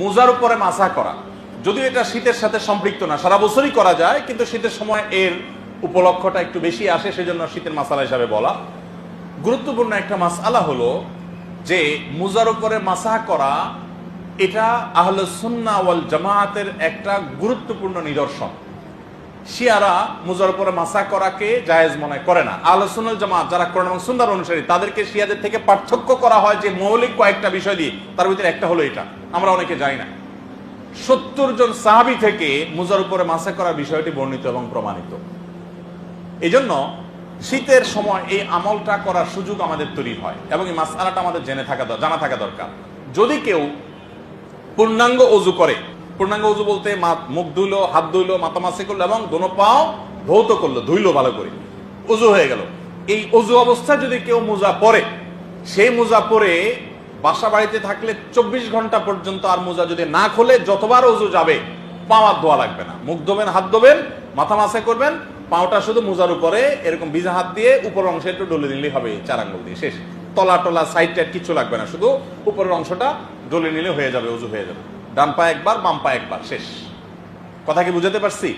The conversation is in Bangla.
মোজার উপরে মাসা করা। যদিও এটা শীতের সাথে সম্পৃক্ত না, সারা বছরই করা যায়, কিন্তু শীতের সময় এর উপলক্ষটা একটু বেশি আসে, সেজন্য শীতের মাসালা হিসাবে বলা। গুরুত্বপূর্ণ একটা মাসআলা হলো যে, মুজার উপরে মাসা করা, এটা আহলে সুন্না ওয়াল জামায়াতের একটা গুরুত্বপূর্ণ নিদর্শন। শিয়ারা মুজার উপরে মাসা করাকে জায়েজ মনে করে না। আহলে সুন্নাল জামাত যারা কোরআন এবং সুন্দর অনুসারী, তাদেরকে শিয়াদের থেকে পার্থক্য করা হয় যে মৌলিক কয়েকটা বিষয় দিয়ে। তার ভিতরে একটা হলো এটা। আমরা অনেকে জানি না। সত্তর জন সাহাবি থেকে মুজার উপরে মাসা করার বিষয়টি বর্ণিত এবং প্রমাণিত। এই জন্য শীতের সময় এই আমলটা করার সুযোগ আমাদের তৈরি হয় এবং এই মাসালাটা আমাদের জেনে থাকা জানা থাকা দরকার। যদি কেউ পূর্ণাঙ্গ অজু করে, পূর্ণাঙ্গ অজু বলতে মুখ ধুইলো, হাত ধুইলো, মাথা মাসে করল এবং দোনো পাও ধৌত করল, ধুইলো ভালো করে। অজু হয়ে গেল। এই অজু অবস্থায় যদি কেউ মোজা পরে, সেই মোজা পরে বাসা বাড়িতে থাকলে চব্বিশ ঘণ্টা পর্যন্ত আর মোজা যদি না খোলে, যতবার অজু যাবে, পাওয়ার ধোয়া লাগবে না। মুখ ধোবেন, হাত ধোবেন, মাথা মাসে করবেন, পাওটা শুধু মোজার উপরে, এরকম ভিজা হাত দিয়ে উপর অংশে একটু ডলে নিলেই হবে চার আঙ্গুল দিয়ে। শেষ। তলা টলা সাইড টাইড কিছু লাগবে না, শুধু উপরের অংশটা ডলে নিলে হয়ে যাবে উজু হয়ে যাবে। ডান পা একবার, বাম পা একবার, শেষ। কথা কি বুঝাতে পারছি?